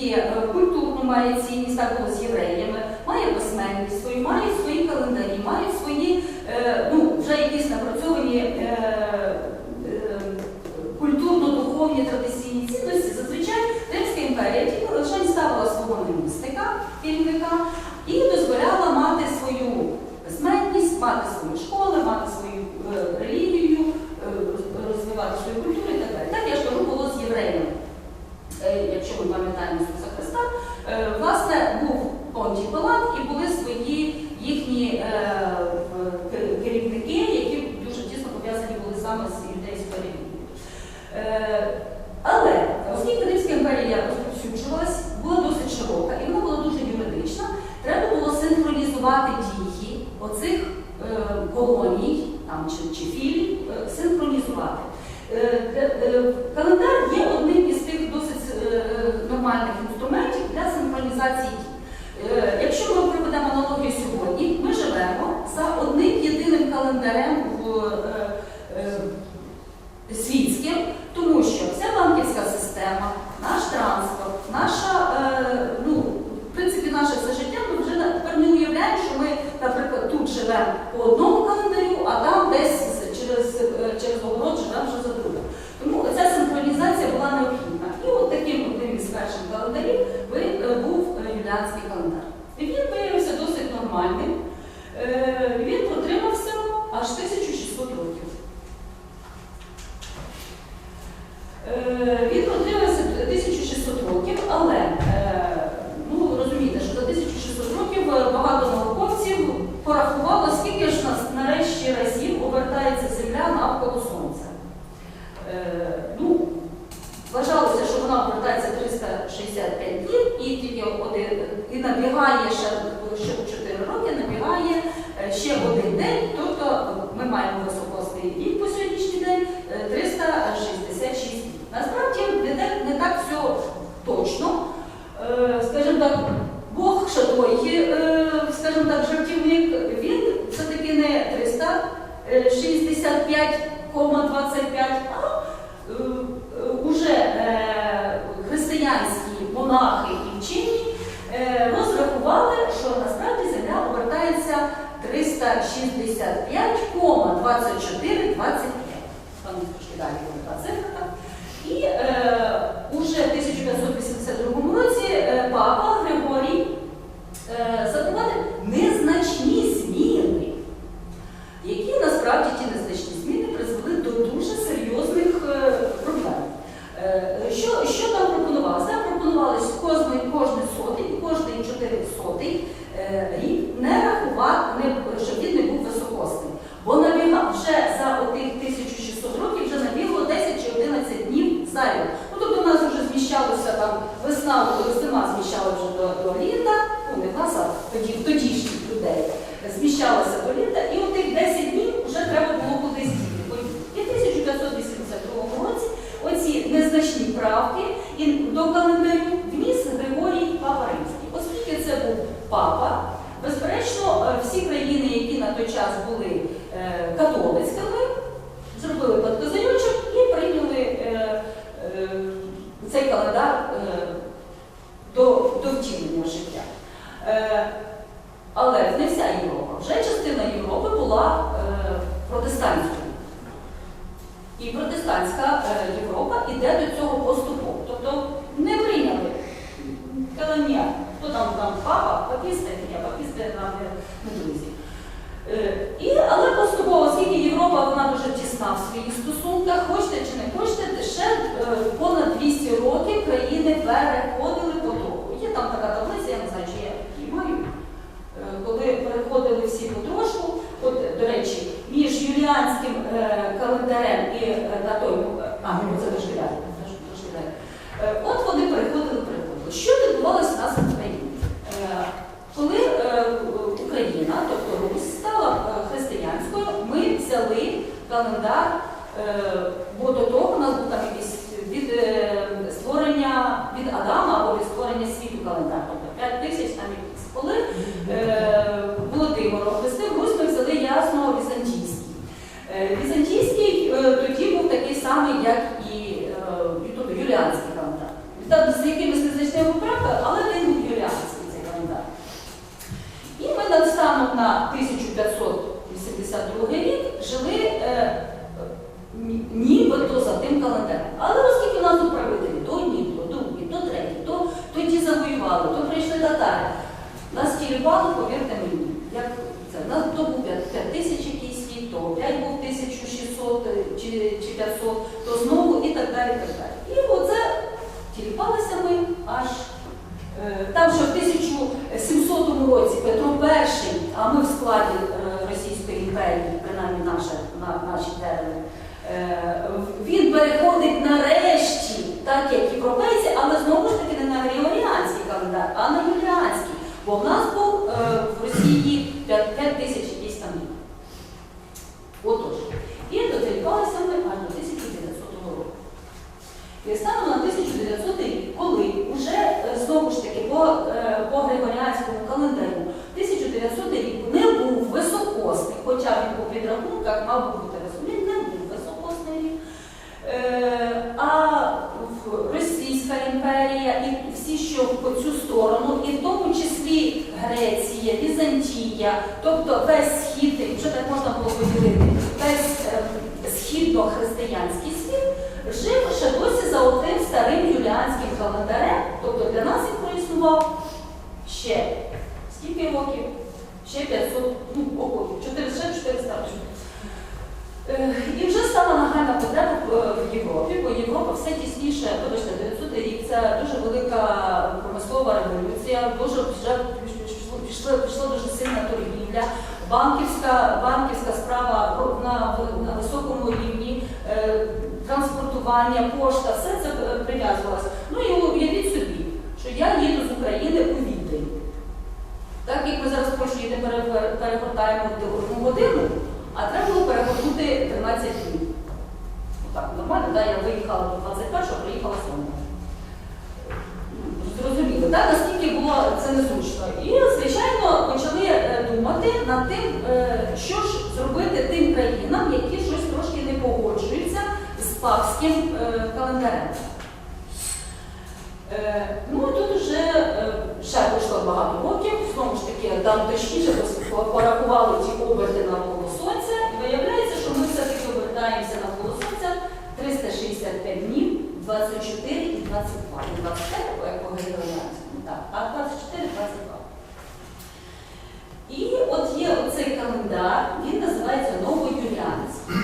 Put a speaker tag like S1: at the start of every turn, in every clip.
S1: є е, культурно, має цінність також з євреями, має письменність свою, має свої календарі, має свої. Е, ну, саме з людей з е, але оскільки Римська імперія розповсюджувалась, була досить широка і вона була дуже юридична, треба було синхронізувати дії оцих е, колоній там, чи, чи філій, е, синхронізувати. Календар є знаходиться 365,2425. Там трошки далі буде два цифра. І е, але не вся Європа. Вже частина Європи була е, протестантською. І протестантська е, Європа йде до цього поступово. Тобто не прийняли календар. Хто там там папа, папісти, ні, папісти не, друзі. Е, І, але поступово, оскільки Європа вона дуже тісна в своїх стосунках, хочете чи не хочете, ще е, понад 200 років країни переходили потроху. Є там така таблиця, я не знаю, чи я її маю. Е, Коли переходили всі потрошку, от, до речі, між юліанським е, календарем і е, датою, а, ну, це трошки далі. Е, От вони переходили, переходили. Що відбувалося у нас в Україні? Е, Коли е, Україна, тобто Русь, стала е, християнською, ми взяли календар, е, бо до того у нас був там якийсь від е, створення від Адама або від створення світу календар, тобто 5 тисяч там якісь. Коли е, Володимир охрестив Русь, ми взяли ясно візантійський. Е, Візантійський е, тоді був такий самий, як і, е, тобто, юліанський календар. Відтак, з якимись незначними поправками, але він юліанський цей календар. І ми над станом на 1582 рік жили е, нібито за тим календарем. Але оскільки у нас тут правителі, то нібло, то другі, то треті, то, то ті завоювали, то прийшли татари. Нас тіліпали, повірте мені, як це. У нас то був 5 тисяч якийсь рік, то 5 був 1600 чи, чи 500, то знову і так далі. І так далі. І оце тіліпалися ми аж е, там, що в 1700 році Петро І, а ми в складі е, Російської імперії, принаймні наше, на, наші терени, е, він переходить нарешті, так як європейці, але знову ж таки не на Григоріанський календар, а на Юліанський. Бо в нас був е, в Росії 5, 5 тисяч якийсь там рік. Отож. І дотеліпалися ми аж до 1900 року. І станом на 1900 рік, коли вже е, знову ж таки по, е, по Григоріанському календарю 1900 рік не був високосний, хоча він по підрахунках мав би бути розумний, не був високосний рік. Е, А в- Російська імперія і всі, що по цю сторону, і в тому числі Греція, Візантія, тобто весь схід, якщо так можна було поділити, весь е, східно-християнський світ жив ще досі за отим старим юліанським календарем. Тобто для нас він проіснував ще скільки років? Ще 500, ну, около 400, 400 років. Е, І вже стала нагальна потреба в- в Європі, бо Європа все тісніше, вибачте, 900 рік це дуже велика промислова революція, дуже вже пішло, пішло дуже сильна торгівля, банківська, банківська справа на, на високому рівні, е, транспортування, пошта, все це е, прив'язувалося. Ну і уявіть собі, що я їду з України у Відень. Так як ми зараз в їдемо, пере- перегортаємо одну годину, а треба було перегорнути 13 днів. Так, нормально, да? я виїхала до 21-го, приїхала 7 Зрозуміло, так? наскільки було це незручно. І, думати над тим, е, що ж зробити тим країнам, які щось трошки не погоджуються з папським е, календарем. Е, Ну і тут вже ще пройшло багато років, знову ж таки, там точніше порахували ті оберти навколо сонця, і виявляється, що ми все-таки обертаємося навколо сонця 365 днів, 24 і 22. Не 25, як по так, а 24 22. І от є календар, він називається Новоюліанський.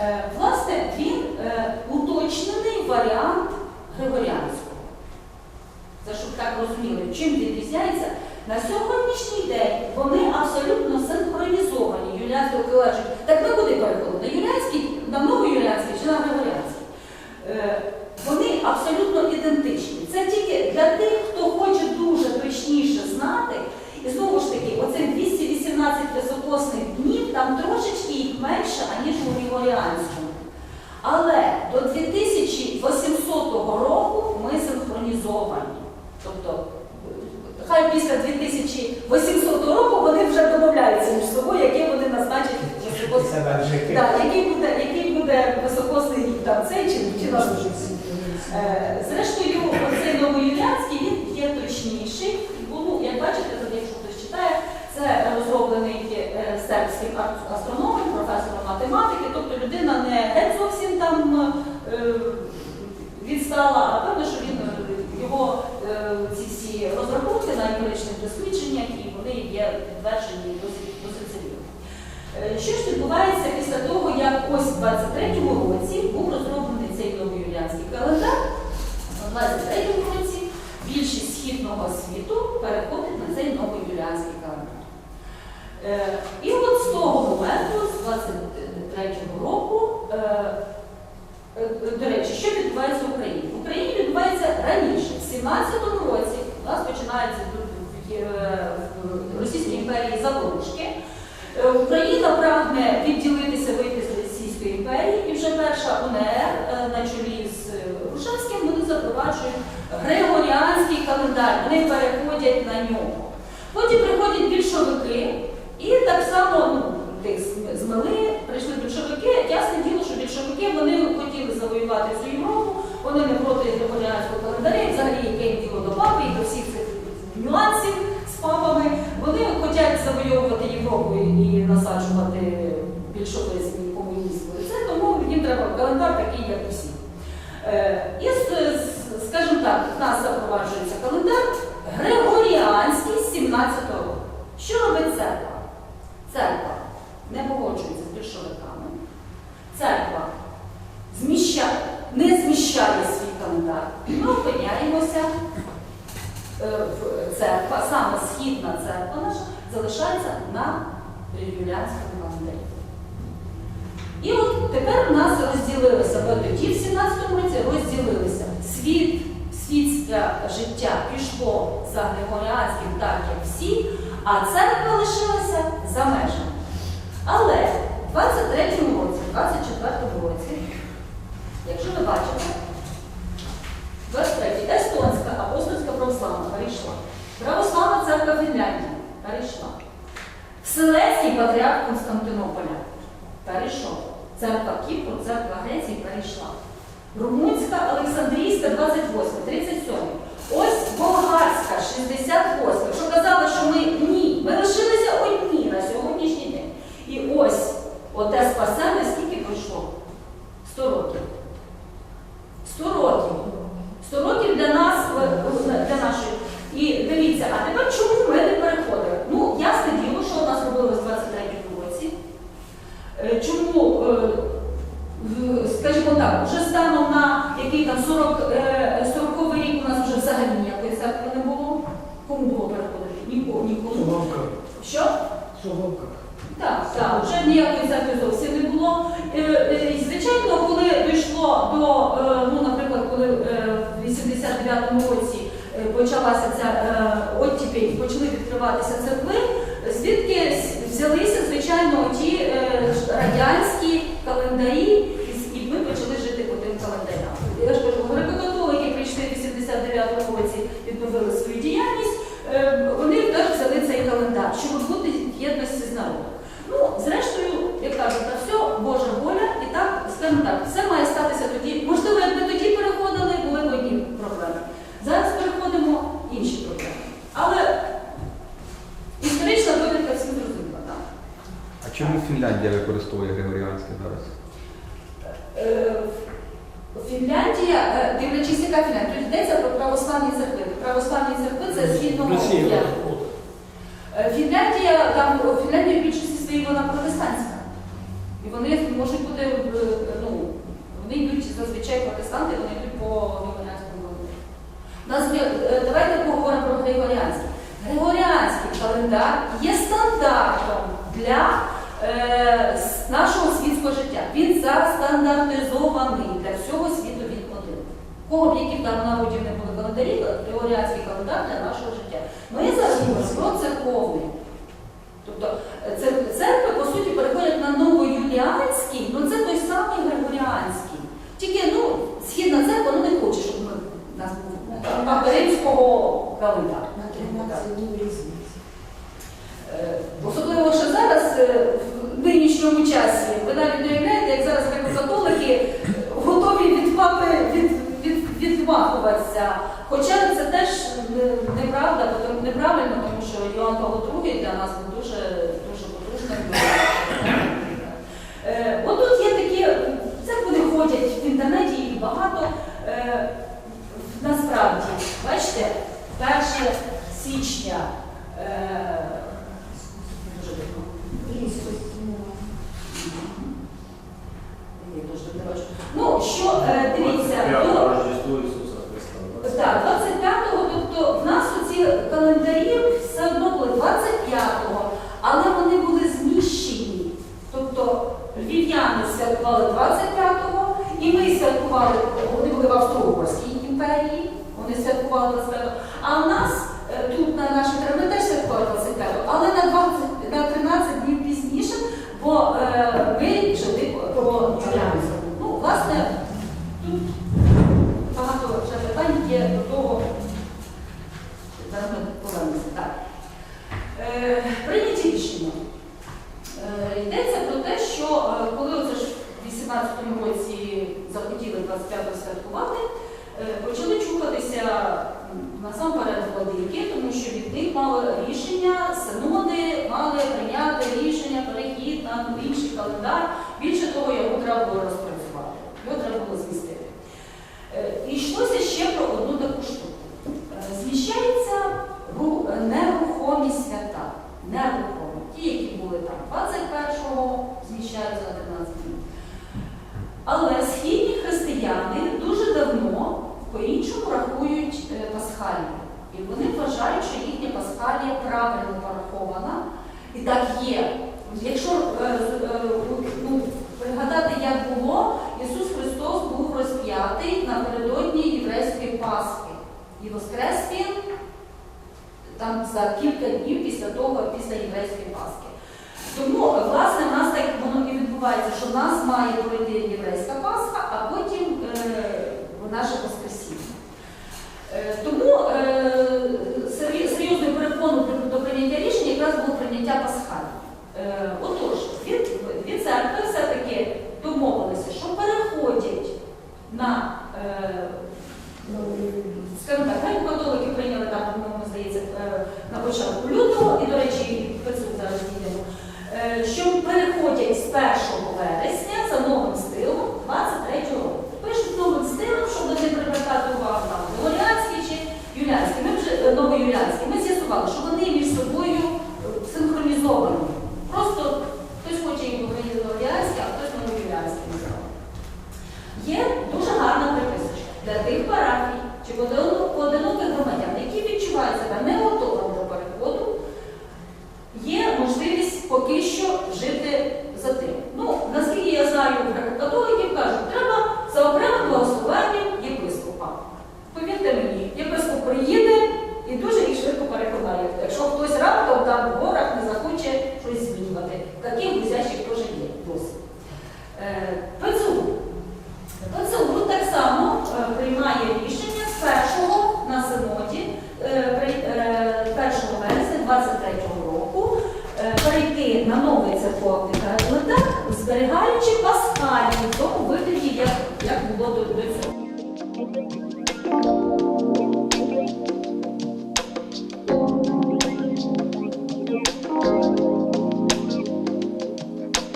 S1: Е, Власне, він е, уточнений варіант Григоріанського. Це щоб так розуміли, чим відрізняється. На сьогоднішній день вони абсолютно синхронізовані. Юліанський кажуть, так ми куди переходимо? На Юліанський, на Новоюліанський чи на Григоріанський? Е, Вони абсолютно ідентичні. Це тільки для тих, хто хоче дуже точніше знати. І знову ж таки, оцих 218 високосних днів, там трошечки їх менше, аніж у Григоріанському. Але до 2800 року синхронізовані. Тобто, хай після 2800 року вони вже домовляються між собою, яке вони назначать високосний.
S2: Себе вже
S1: Так, який буде, який буде високосний рік там цей чи, чи наступний. Е, Зрештою, цей новоюліанський він є точніший. Бо, ну, як бачите, тут, якщо хтось читає, це розроблений е, сербським ар- астрономом, професором математики, тобто людина не геть зовсім там е, відстала, а певно, що він е, його е, ці всі розрахунки на емпіричних дослідженнях і вони є підтверджені досить досить серйозно. Е, Що ж відбувається після того, як ось в 23-му році був розроблений цей новоюліанський календар, у 23-му році більшість східного світу переходить на цей новоюліанський календар. Е, І от з того моменту, з 23-го року, е, до речі, що відбувається в Україні? В Україні відбувається раніше, в 17-му році, у нас починається е, Російській імперії заворушки. Е, Україна прагне відділитися, вийти з Російської імперії, і вже перша УНР е, на чолі з Грушевським вони запроваджують Григоріанський календар, вони переходять на нього. Потім приходять більшовики, і так само ну, тих зм- змели, прийшли більшовики. Ясне діло, що більшовики вони хотіли завоювати всю Європу, вони не проти Григоріанського календаря, взагалі яке діло до папи і до всіх цих нюансів з. Вони хочуть завойовувати Європу і насаджувати більшовизм і комунізм. Це тому їм треба календар такий, як усі. Е, І, скажімо так, в нас запроваджується календар Григоріанський з 17 року. Що робить церква? Церква не погоджується з більшовиками. Церква зміщає, не зміщає свій календар. Ми опиняємося е, в церква, саме східна церква наша, залишається на юліанському календарі. І от тепер у нас розділилося, бо тоді в 17-му році розділилися світ, світське життя пішло за Григоріанським, так як всі, а церква лишилася за межами. Але в 23-му році, в 24-му році, якщо ви бачите, 23 Естонська апостольська православна перейшла. Православна церква Фінляндії перейшла. Вселенський патріарх Константинополя перейшов. Церква Кіпру, церква Греції перейшла. Румунська, Олександрійська, 28, 37. Ось болгарська, 68. Що казали, що ми ні. Ми лишилися одні 79 році е, почалася ця е, оттіпінь, почали відкриватися церкви, звідки взялися, звичайно, ті е, радянські.
S3: Чому Фінляндія використовує Григоріанське зараз?
S1: Е, Фінляндія, е, дивлячись, яка Фінляндія, йдеться про православні церкви. Православні церкви це східного
S2: Росія.
S1: Е, Фінляндія, там Фінляндія в більшості своїй вона протестантська. І вони можуть бути, ну, вони йдуть зазвичай протестанти, вони йдуть по Григоріанському е, давайте поговоримо про Григоріанський. Григоріанський календар є стандартом для е, с- нашого світського життя. Він застандартизований для всього світу він один. Кого б які там народів не були календарі, Григоріанський календар для нашого життя. Ми зараз про церковний. Тобто е, церкви, по суті, переходять на новоюліанський, ну це той самий Григоріанський. Тільки ну, східна церква ну, не хоче, щоб ми, у нас був Римського календаря.
S4: На 13 днів різниці.
S1: Е, Особливо, що зараз нинішньому часі ви навіть не уявляєте, як зараз греко-католики готові від. Хоча це теж неправда, неправильно, тому що Йоанн Павло II для нас дуже, дуже потужним. Е, Отут є такі, це вони ходять в інтернеті їх багато. Е, Насправді, бачите, 1 січня. е, Дуже давно. Я теж так не бачу. Ну, що, е, дивіться, до,
S2: Рождество Ісуса Христа.
S1: так, 25-го, тобто в нас оці календарі все одно були 25-го, але вони були зміщені. Тобто львів'яни святкували 25-го, і ми святкували, вони були в Австро-Угорській імперії, вони святкували 25-го. А в нас е, тут на нашій країні, теж святкували 25-го, але на 20, на 13 днів пізніше, бо е, ми жили по, по Юліанському. Ну, власне, тут багато вже питань є до того. Зараз ми повернемося. Так. Е, прийняті рішення. Е, йдеться про те, що е, коли оце ж в 18-му році захотіли 25-го святкувати, е, почали чухатися насамперед владики, тому що від них мали рішення, синоди мали прийняти рішення, перехід на інший календар. Більше того, його треба було розпрацювати, його треба було змістити. Е, І йшлося ще про одну таку штуку. Е, Зміщаються е, нерухомі свята. Нерухомі. Ті, які були там 21-го, зміщаються на 13 днів. Але правильно порахована. І так є. Якщо е, е, ну, пригадати, як було, Ісус Христос був розп'ятий напередодні єврейської Пасхи. І воскрес він там за кілька днів після того, після єврейської Пасхи. Тому, власне, в нас так воно і відбувається, що в нас має пройти єврейська Пасха, а потім е, наше Воскресіння. Е, тому е, при- до прийняття рішення якраз було прийняття Пасхалі. Е, отож, від, церкви все-таки домовилися, що переходять на, е, скажімо так, греко-католики прийняли там, здається, на початку лютого,